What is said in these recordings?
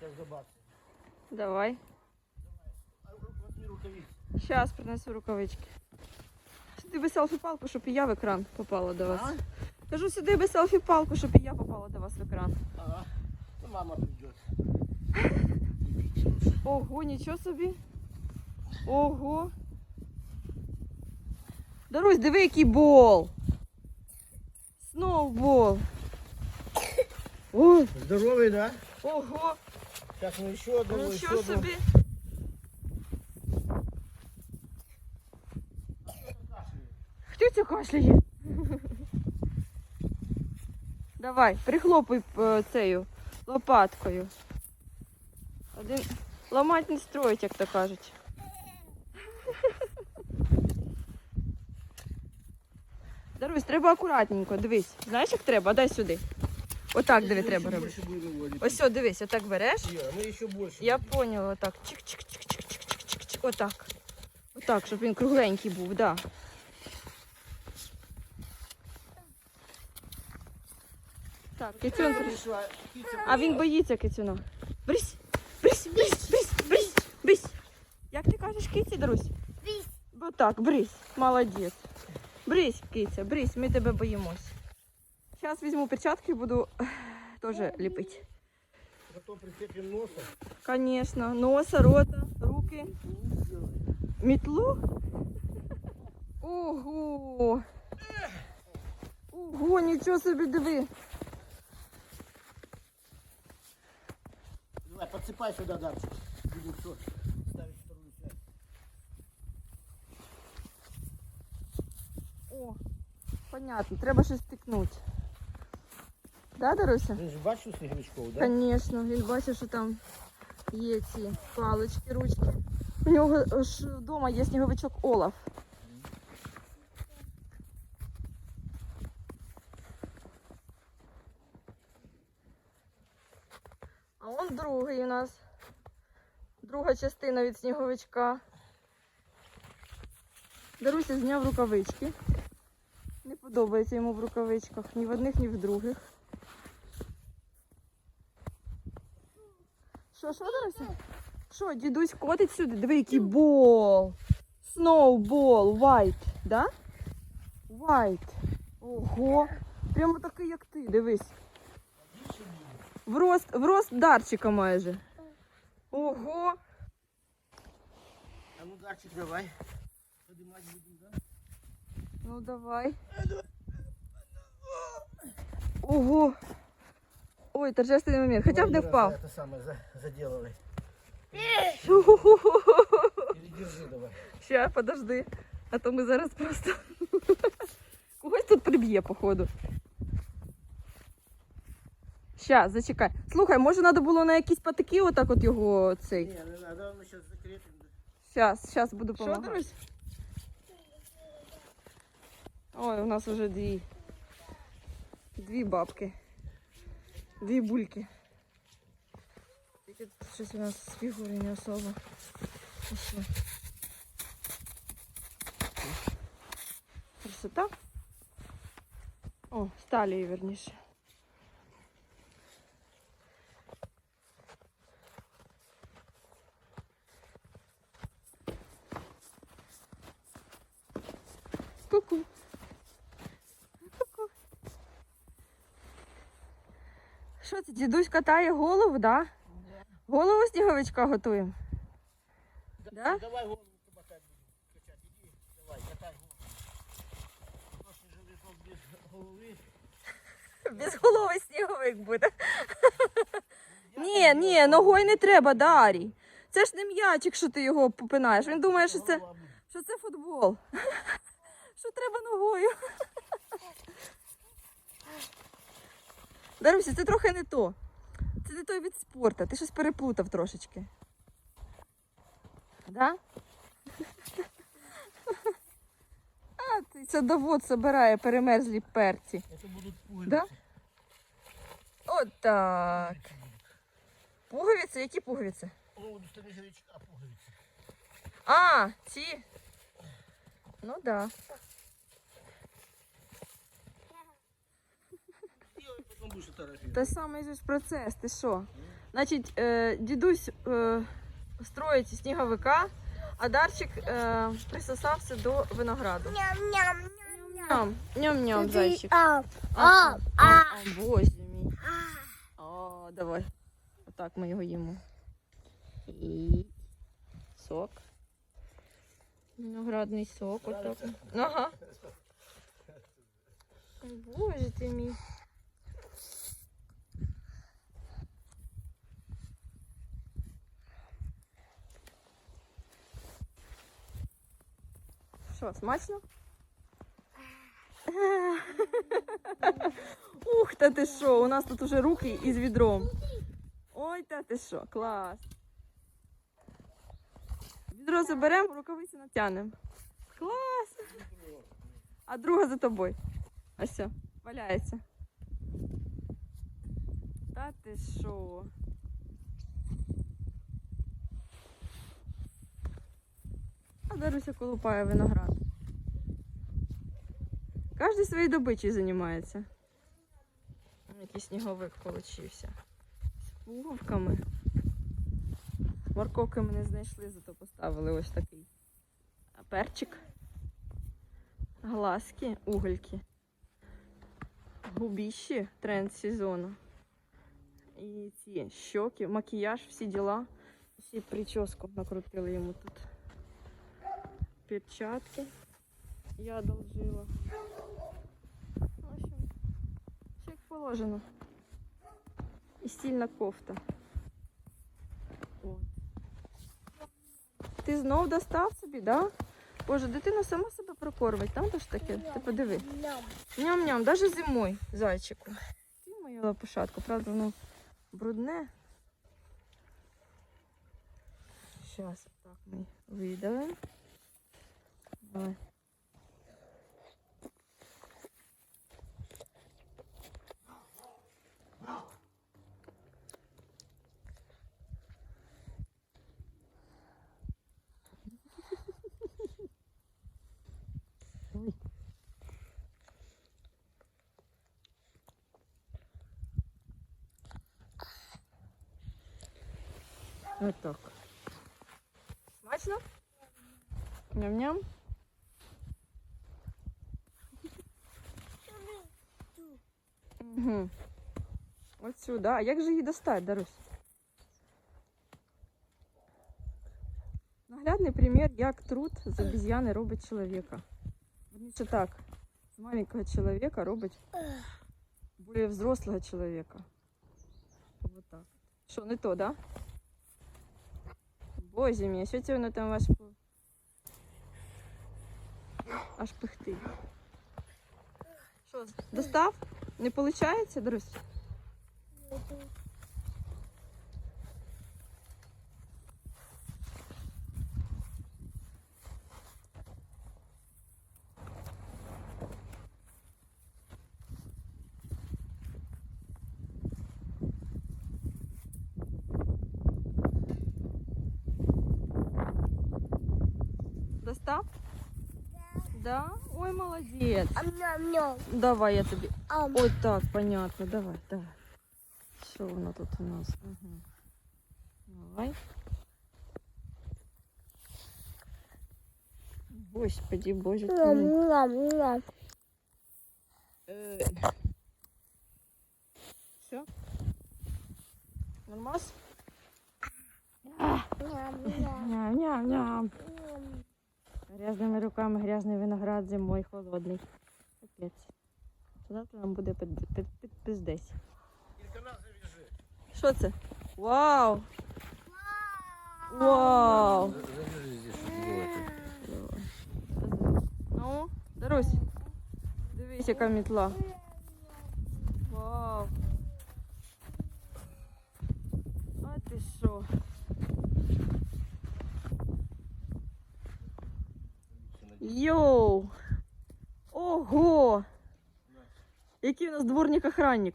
Сейчас забацаю. Давай. Возьми принесу рукавички. Сюди би селфі-палку, щоб і я в екран попала до вас. А? Кажу, сюди би селфі-палку, щоб і я попала до вас в екран. Ага. Ну, мама придет. Ого, нічого собі. Ого. Дарусь, диви, який бол. Сноубол. Ой, Здоровый, да? ого, Сейчас мы еще одного, еще нічого одного. собі. Хто це кашляє? Давай, прихлопуй е, цею лопаткою. Один ламать не строїть, як то кажуть. Дарусь, треба акуратненько, дивись. Знаєш, як треба? Дай сюди. Отак диви Мы треба еще робити. больше будем выводить. Ось, о, дивись, отак береш. Ира, мы еще больше. Я будем. поняла, отак. Чик-чик-чик-чик-чик-чик-чик. Отак. Отак, щоб він кругленький був, да. Так, кицюн прийшов. Пришла, птица А він пришла. боїться кицюна. Брись, брись, брись, брись, брись, брись. Як ти кажеш, киці, Дарусь? Брись. Бо так, брись, молодець. Брись, киця, брись, ми тебе боїмось. Зараз візьму перчатки і буду ех, теж ліпити. Потом прицепим носа. Конечно, носа, рота, руки. Метлу? Ого! Ого, нічого собі диви. Давай, подсыпай сюда, Дарчик. Будем все ставить вторую связь. О, понятно, треба щось тикнути. Да, Даруся? Ты же бачишь снеговичков, да? Конечно, він бачить, що там є ці палички, ручки. У нього ж вдома є сніговичок Олаф. А он другий у нас. Друга частина від сніговичка. Даруся зняв рукавички. Не подобається йому в рукавичках ні в одних, ні в других. Що, що, Даруся? Що, дідусь котить сюди? Диви, який бол. Сноубол, white, да? White. Ого. Прямо такий, як ти, дивись. В рост, в рост дарчика майже. Ого. А ну, Дарчик, давай. Поднимать будем, да? Ну давай. Ого. Ой, торжественний момент. Хоча б не Давай, впав. Ира, Это самое, за, заделывай. Или держи давай. Ща, подожди. А то ми зараз просто. Когось тут приб'є, походу. Ща, зачекай. Слухай, може треба було на якісь патики отак от його цей. Не, не надо, мы сейчас закрепим. Щас, щас буду Що, помагати. Дарусь? Ой, у нас вже дві. Дві бабки. Дві бульки. Тільки тут щось у нас з фігури не особо. Пішло. Красота. О, з талії, верніше. Ку-ку. Ку-ку. Що це, дідусь катає голову, да? Голову сніговичка готуємо. Да? Давай голову кабака будем качать. Иди, давай, катай голову. Что снеговичок без головы. Безголовий сніговик буде. Ні, ні, ногою не треба, Дарій. Це ж не м'ячик, що ти його попинаєш. Він думає, що це, що це футбол. Що треба ногою. Даруся, це трохи не то. Це не той від спорту. Ти щось переплутав трошечки. Да? А, ти садовод збирає перемерзлі перці. Это будут пуговицы. Да? От так. Пуговиці? Які пуговиці? Ну, вот снеговичка пуговицы. А, ці. Ну да. И потом будешь фотографировать. Той самий же ж процес, ти що? Значить, е, дідусь е, строїть сніговика, а Дарчик е, присосався до винограду. Ням, ням-ням, зайчик. А, А, а, а, а, боже мій. О, давай. Отак ми його їмо. І сок. Виноградний сок. Отак. Ага. Боже ти мій. Що, смачно? Ух, та ти що, у нас тут уже руки із відром. Ой, та ти що, клас. Відро заберемо, рукавиці натягнемо. Клас. А друга за тобою. Ось все, валяється. Та ти що? А Даруся колупає виноград. Кожен своєю добичею займається. Який сніговик получився. З пуговками. Морковки ми не знайшли, зато поставили ось такий. Перчик. Глазки, угольки. Губіщі, тренд сезону. І ці щоки, макіяж, всі діла. Всі прическу накрутили йому тут. Перчатки. Я одолжила. В общем, все як положено. І стільна кофта. От. Ти знов достав собі, да? Боже, дитина сама себе прокормить, там то ж таке. Ти подиви. Ням-ням, даже зимой, зайчику. Ти моя лапушатка, правда, воно брудне. Зараз так ми видалимо. Давай. Ой. Вот так. Смачно? Ням-ням. Угу. От сюди. А як же її достати, Дарусь? Наглядний примір, як труд з обіз'яни робить чоловіка. Верніше так, з маленького чоловіка робить більш взрослого чоловіка. Вот так. Що, не то, да? Боже мій, що це воно там аж аж пихти. Що, достав? Не виходить, Дарусь? Достав? Да? Ой, молодець. Давай я тобі. Ой, так, понятно. Давай, давай. Що воно тут у нас? Угу. Давай. Господи, боже мій. Е. Все? Нормас? Ням-ням-ням. Грязними руками грязний виноград зимой холодний. Капець. Завтра нам буде під, під, під, під нас. Що це? Вау! Вау! Ну, Дарусь, дивись, яка мітла. Йоу! Ого! Який у нас дворник охранник?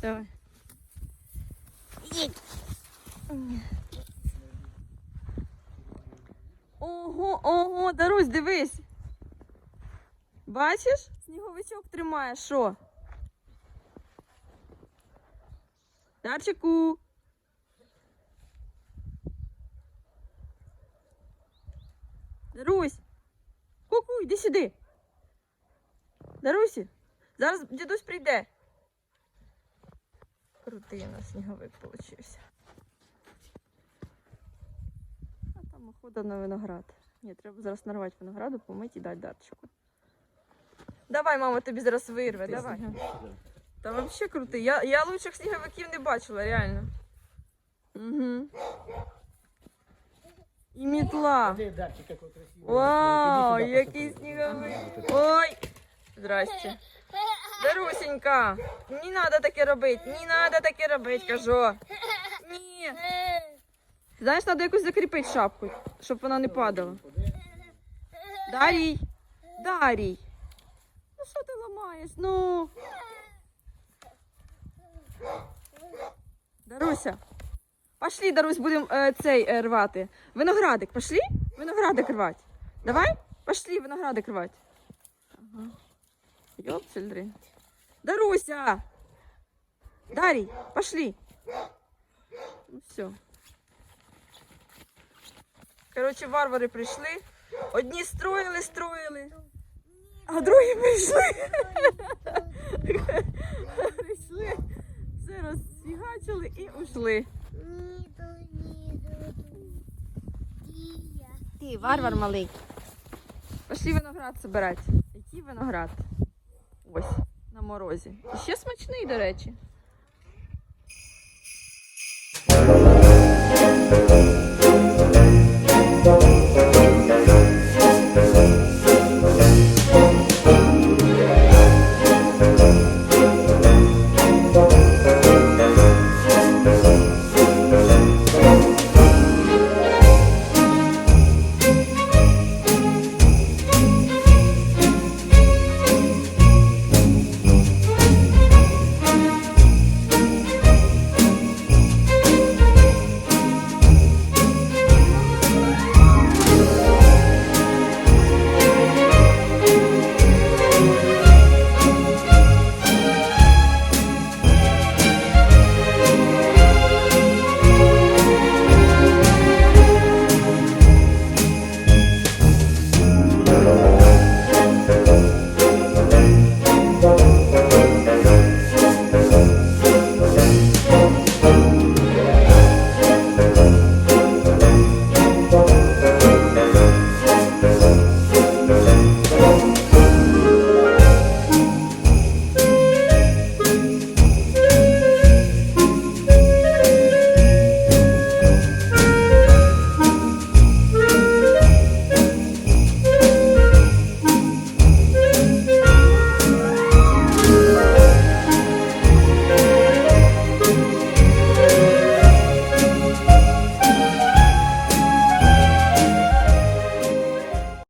Давай. Ого, ого, Дарусь, дивись. Бачиш? Сніговичок тримає, що? Дарчику. Дарусь сюди. Дарусі, зараз дідусь прийде. Крутий у нас сніговик получився. А там охота на виноград. Ні, треба зараз нарвати винограду, помити і дати датчику. Давай, мама, тобі зараз вирве, давай. Та взагалі крутий. Я, я лучших сніговиків не бачила, реально. Угу. І мітла. Вау, який сніговик. Ой. Здрасте. Дарусенька, не надо таке робити, не надо таке робити, кажу. Ні. Знаєш, треба якось закріпити шапку, щоб вона не падала. Дарій. Дарій. Ну що ти ламаєш? Ну. Даруся. Пошли, Дарусь, будемо е, цей е, рвати. Виноградик, пошли? Виноградик рвати. Давай? Пошли виноградик рвати. Ага. Йопсельдри. Даруся! Дарій, пошли. Ну все. Коротше, варвари прийшли. Одні строїли, строїли, а другі прийшли. прийшли, все розфігачили і ушли. Ти, варвар малий. Пошли виноград збирати. Який виноград? Ось, на морозі. І ще смачний, до речі. Thank